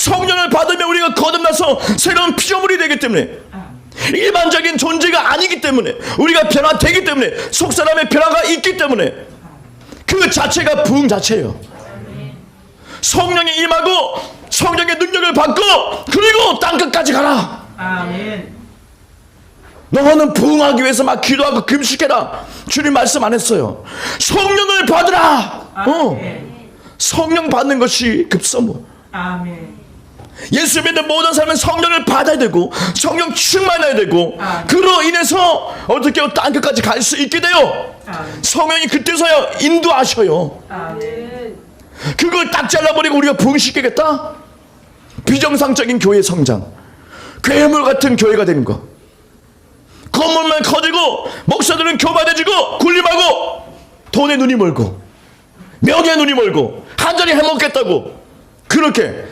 성령을 받으면 우리가 거듭나서 새로운 피조물이 되기 때문에 일반적인 존재가 아니기 때문에 우리가 변화되기 때문에 속 사람의 변화가 있기 때문에 그 자체가 부흥 자체예요. 성령이 임하고 성령의 능력을 받고 그리고 땅 끝까지 가라. 아멘. 너는 부흥하기 위해서 막 기도하고 금식해라. 주님 말씀 안 했어요. 성령을 받으라. 어. 성령 받는 것이 급선무. 아멘. 예수 믿는 모든 사람은 성령을 받아야 되고 성령 충만해야 되고 아. 그로 인해서 어떻게 땅 끝까지 갈 수 있게 돼요. 아멘. 성령이 그때서야 인도하셔요. 아멘. 그걸 딱 잘라버리고 우리가 부흥시키겠다? 비정상적인 교회 성장. 괴물 같은 교회가 되는 거. 건물만 커지고 목사들은 교만해지고 군림하고 돈에 눈이 멀고 명예에 눈이 멀고 한 자리 해먹겠다고 그렇게